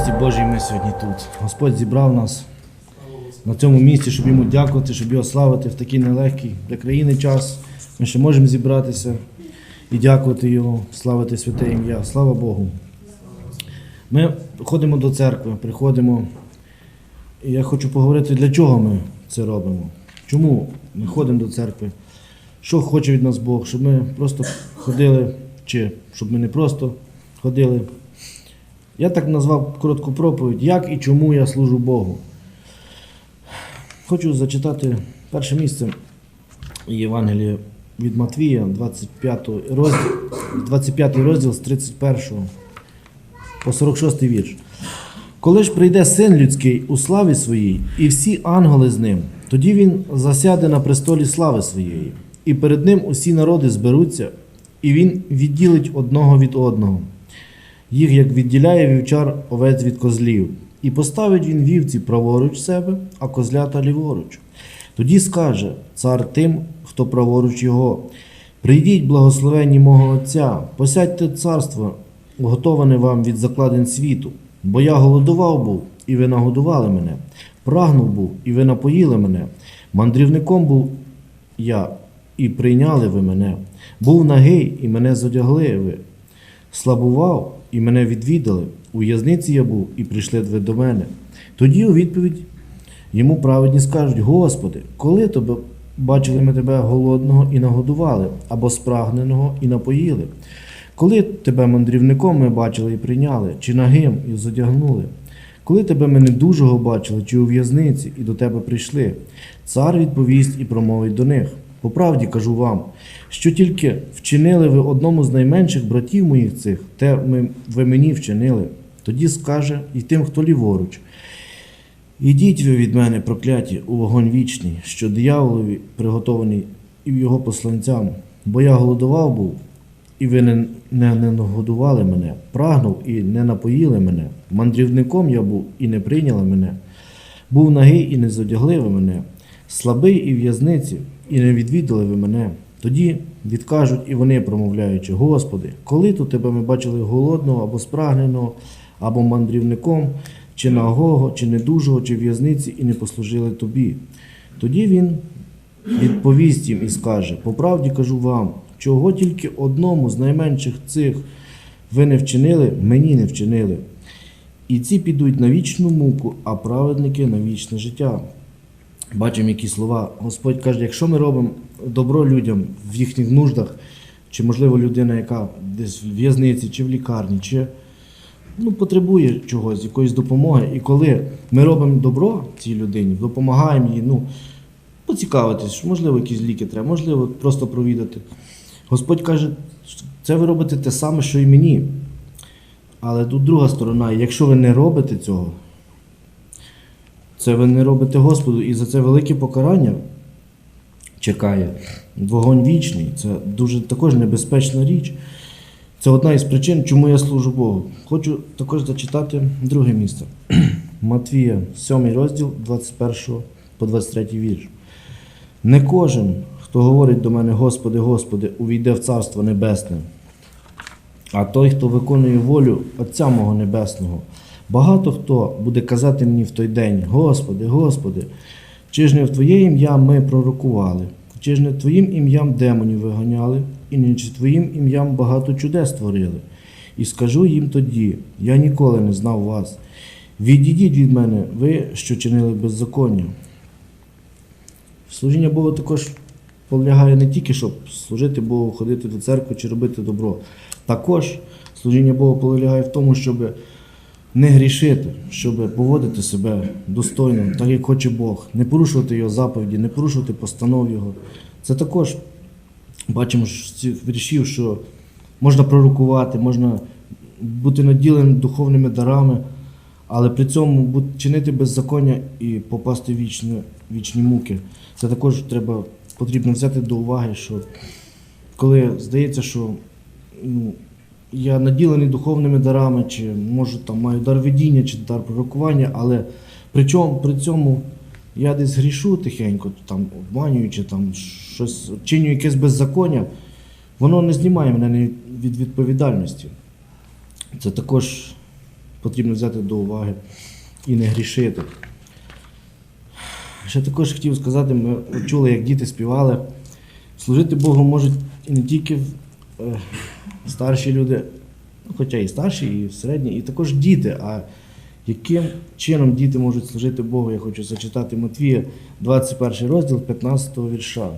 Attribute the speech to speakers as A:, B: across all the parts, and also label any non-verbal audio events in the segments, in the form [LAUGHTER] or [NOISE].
A: милості Божій ми сьогодні тут. Господь зібрав нас на цьому місці, щоб йому дякувати, щоб його славити в такий нелегкий для країни час. Ми ще можемо зібратися і дякувати Його, славити святе ім'я. Слава Богу. Ми ходимо до церкви, приходимо. І я хочу поговорити, для чого ми це робимо. Чому ми ходимо до церкви? Що хоче від нас Бог, щоб ми просто ходили, чи щоб ми не просто ходили. Я так назвав коротку проповідь, як і чому я служу Богу. Хочу зачитати перше місце Євангелія від Матвія, 25 розділ, 25 розділ з 31 по 46 вірш. Коли ж прийде син людський у славі своїй, і всі ангели з ним, тоді він засяде на престолі слави своєї, і перед ним усі народи зберуться, і він відділить одного від одного, їх як відділяє вівчар овець від козлів, і поставить він вівці праворуч себе, а козлята ліворуч. Тоді скаже цар тим, хто праворуч його: Прийдіть, благословенні мого Отця, посядьте царство, готоване вам від закладин світу. Бо я голодував був, і ви нагодували мене, прагнув був, і ви напоїли мене, мандрівником був я, і прийняли ви мене, був нагий, і мене зодягли ви, слабував, і мене відвідали, у в'язниці я був, і прийшли до мене. Тоді у відповідь йому праведні скажуть: Господи, коли тебе бачили ми тебе голодного і нагодували, або спрагненого і напоїли? Коли тебе мандрівником ми бачили і прийняли, чи нагим і зодягнули? Коли тебе ми недужого бачили, чи у в'язниці, і до тебе прийшли, цар відповість і промовить до них. По правді кажу вам, що тільки вчинили ви одному з найменших братів моїх цих, те ви мені вчинили. Тоді скаже і тим, хто ліворуч. Ідіть ви від мене, прокляті, у вогонь вічний, що дияволові приготований і його посланцям, бо я голодував був, і ви не, не, не нагодували мене, прагнув і не напоїли мене. Мандрівником я був і не прийняли мене. Був нагий і не зодягли ви мене, слабий і в'язниці, і не відвідали ви мене. Тоді відкажуть і вони, промовляючи, Господи, коли то тебе ми бачили голодного або спрагненого, або мандрівником, чи нагого, чи недужого, чи в'язниці, і не послужили тобі. Тоді він відповість їм і скаже: По правді кажу вам, чого тільки одному з найменших цих ви не вчинили, мені не вчинили. І ці підуть на вічну муку, а праведники на вічне життя. Бачимо, які слова. Господь каже, якщо ми робимо добро людям в їхніх нуждах, чи, можливо, людина, яка десь в в'язниці, чи в лікарні, чи ну, потребує чогось, якоїсь допомоги. І коли ми робимо добро цій людині, допомагаємо їй, ну, поцікавитись, можливо, якісь ліки треба, можливо, просто провідати. Господь каже, це ви робите те саме, що і мені. Але тут друга сторона, якщо ви не робите цього, це ви не робите Господу, і за це велике покарання чекає. Вогонь вічний. Це дуже також небезпечна річ. Це одна із причин, чому я служу Богу. Хочу також зачитати друге місце. [CLEARS THROAT] Матвія, 7 розділ 21 по 23 вірш. Не кожен, хто говорить до мене, Господи, Господи, увійде в Царство Небесне, а той, хто виконує волю Отця мого Небесного. Багато хто буде казати мені в той день: Господи, Господи, чи ж не в Твоє ім'я ми пророкували, чи ж не Твоїм ім'ям демонів виганяли, і не чи Твоїм ім'ям багато чудес творили. І скажу їм тоді: Я ніколи не знав вас. Відійдіть від мене, ви, що чинили беззаконня. Служіння Богу також полягає не тільки, щоб служити Богу, ходити до церкви чи робити добро. Також служіння Богу полягає в тому, щоб не грішити, щоб поводити себе достойно, так як хоче Бог, не порушувати його заповіді, не порушувати постанов Його. Це також бачимо віршів, що можна пророкувати, можна бути наділеним духовними дарами, але при цьому чинити беззаконня і попасти в вічні, вічні муки. Це також треба потрібно взяти до уваги, що коли здається, що ну, я наділений духовними дарами, чи може там маю дар видіння, чи дар пророкування, але при цьому, при цьому я десь грішу тихенько, там обманюючи, там щось чиню якесь беззаконня, воно не знімає мене від відповідальності. Це також потрібно взяти до уваги і не грішити. Ще також хотів сказати, ми чули, як діти співали. Служити Богу можуть і не тільки е, старші люди, ну, хоча і старші, і середні, і також діти. А яким чином діти можуть служити Богу? Я хочу зачитати Матвія, 21 розділ 15 вірша.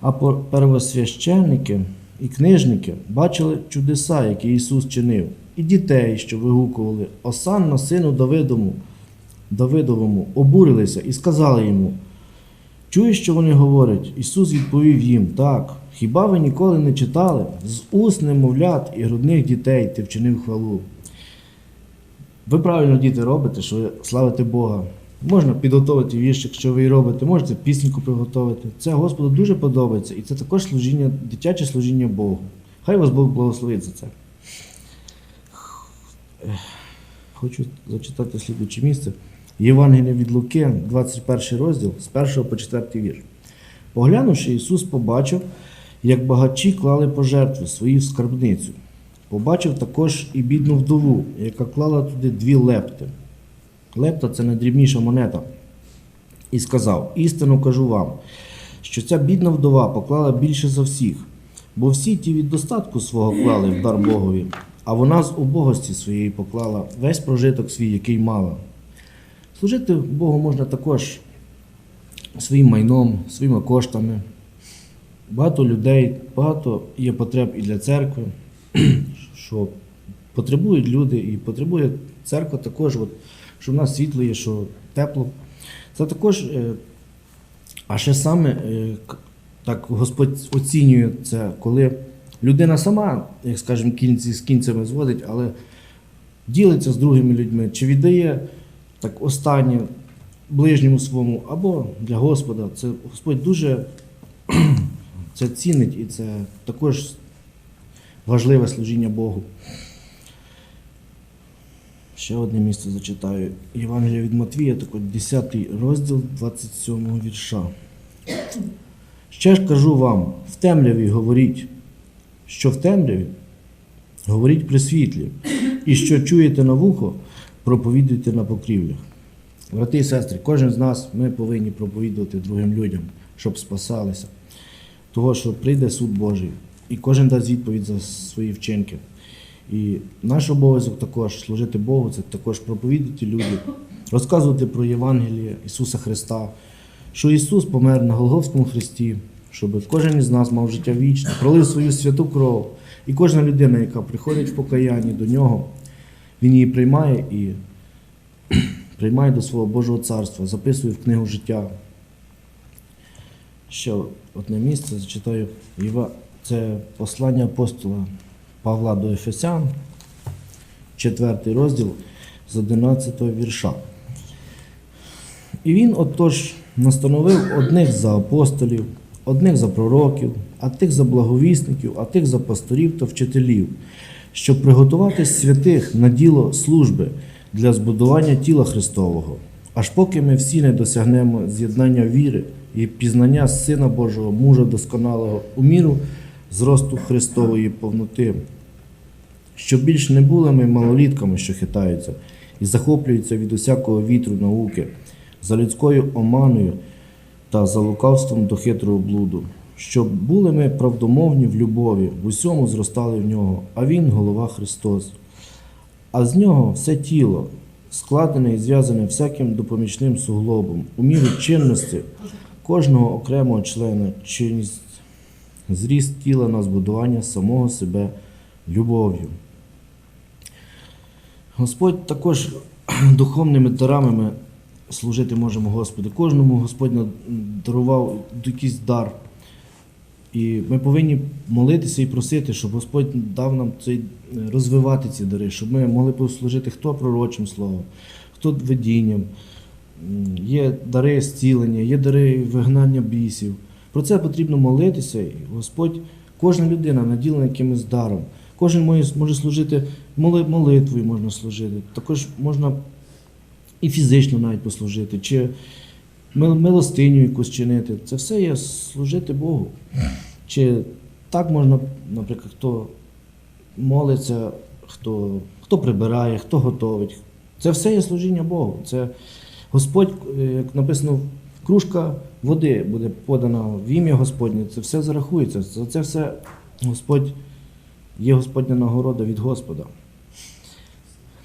A: А первосвященники і книжники бачили чудеса, які Ісус чинив, і дітей, що вигукували Осанна сину Давидому, Давидовому, обурилися і сказали йому. Чуєш, що вони говорять? Ісус відповів їм: Так, хіба ви ніколи не читали? З уст немовлят і грудних дітей ти вчинив хвалу. Ви правильно, діти, робите, що славите Бога. Можна підготувати віршик, що ви і робите, можете пісеньку приготувати. Це Господу дуже подобається, і це також служіння, дитяче служіння Богу. Хай вас Бог благословить за це. Хочу зачитати слідуче місце. Євангелія від Луки, 21 розділ, з 1 по 4 вірш. Поглянувши, Ісус побачив, як багачі клали пожертви свої скарбницю. Побачив також і бідну вдову, яка клала туди дві лепти. Лепта це найдрібніша монета. І сказав: Істину кажу вам, що ця бідна вдова поклала більше за всіх, бо всі ті від достатку свого клали в дар Богові, а вона з убогості своєї поклала весь прожиток свій, який мала. Служити Богу можна також своїм майном, своїми коштами. Багато людей, багато є потреб і для церкви, [CLEARS THROAT] що потребують люди, і потребує церква також, от, що в нас світло є, що тепло. Це також, е, а ще саме е, так Господь оцінює це, коли людина сама, як скажемо, кінці з кінцями зводить, але ділиться з другими людьми, чи віддає так останнє ближньому своєму або для Господа. Це Господь дуже [CLEARS THROAT] це цінить і це також важливе служіння Богу. Ще одне місце зачитаю. Євангелія від Матвія, також 10 розділ 27 вірша. Ще ж кажу вам, в темряві говоріть, що в темряві говоріть при світлі, і що чуєте на вухо, проповідуйте на покрівлях. Брати і сестри, кожен з нас ми повинні проповідувати другим людям, щоб спасалися. Того, що прийде суд Божий, і кожен дасть відповідь за свої вчинки. І наш обов'язок також служити Богу, це також проповідати людям, розказувати про Євангеліє Ісуса Христа, що Ісус помер на Голгофському Христі, щоб кожен із нас мав життя вічне, пролив свою святу кров. І кожна людина, яка приходить в покаянні до нього, Він її приймає і [CLEARS THROAT] приймає до свого Божого царства, записує в книгу життя. Ще одне місце зачитаю. Це послання апостола Павла до Ефесян, 4 розділ з 11 вірша. І він отож настановив одних за апостолів, одних за пророків, а тих за благовісників, а тих за пасторів та вчителів, щоб приготувати святих на діло служби для збудування тіла Христового, аж поки ми всі не досягнемо з'єднання віри і пізнання Сина Божого, мужа досконалого у міру зросту Христової повноти, щоб більш не були ми малолітками, що хитаються, і захоплюються від усякого вітру науки, за людською оманою та за лукавством до хитрого блуду, щоб були ми правдомовні в любові, в усьому зростали в нього, а Він голова Христос. А з нього все тіло, складене і зв'язане всяким допомічним суглобом, у міру чинності кожного окремого члена, чинність зріст тіла на збудування самого себе любов'ю. Господь також [CLEARS THROAT] духовними дарами ми служити можемо Господу. Кожному Господь дарував якийсь дар. І ми повинні молитися і просити, щоб Господь дав нам цей е, розвивати ці дари, щоб ми могли послужити хто пророчим словом, хто видінням. Є дари зцілення, є дари вигнання бісів. Про це потрібно молитися. І Господь, кожна людина наділена якимось даром. Кожен може, служити молитвою, можна служити. Також можна і фізично навіть послужити, чи милостиню якусь чинити. Це все є служити Богу. Чи так можна, наприклад, хто молиться, хто, хто прибирає, хто готовить. Це все є служіння Богу. Це Господь, е, як написано, кружка води буде подана в ім'я Господнє. Це все зарахується. За це все Господь є Господня нагорода від Господа.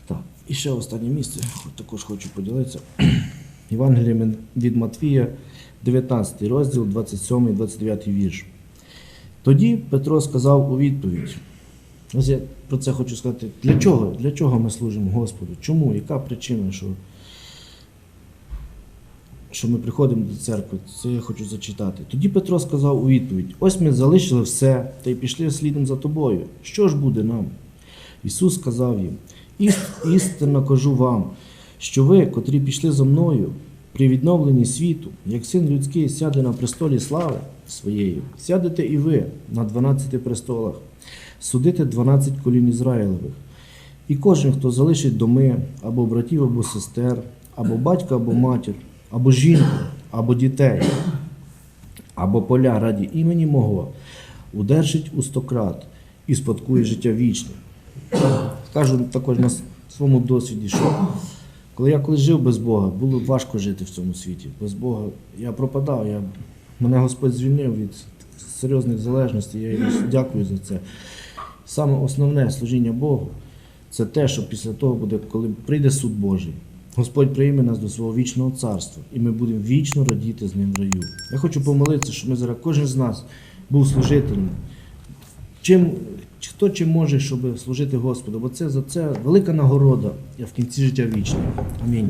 A: Так, і ще останнє місце, також хочу поділитися. Євангеліє від Матвія, 19 розділ, 27 29 вірш. Тоді Петро сказав у відповідь. Ось я про це хочу сказати. Для чого? Для чого ми служимо Господу? Чому? Яка причина, що, що ми приходимо до церкви? Це я хочу зачитати. Тоді Петро сказав у відповідь: Ось ми залишили все та й пішли слідом за тобою. Що ж буде нам? Ісус сказав їм: «Іст- істинно кажу вам, що ви, котрі пішли за мною, при відновленні світу, як син людський сяде на престолі слави своєї, сядете і ви на 12 престолах, судите 12 колін Ізраїлевих. І кожен, хто залишить доми, або братів, або сестер, або батька, або матір, або жінку, або дітей, або поля раді імені мого, удержить у стократ і спадкує життя вічне. Скажу також на своєму досвіді, що коли я колись жив без Бога, було важко жити в цьому світі. Без Бога я пропадав. Я, мене Господь звільнив від серйозних залежностей. Я йому дякую за це. Саме основне служіння Богу це те, що після того буде, коли прийде суд Божий. Господь прийме нас до свого вічного царства, і ми будемо вічно радіти з ним в раю. Я хочу помолитися, щоб ми зараз кожен з нас був служителем. Чим, хто чим може, щоб служити Господу, бо це за це велика нагорода в кінці життя вічне. Амінь.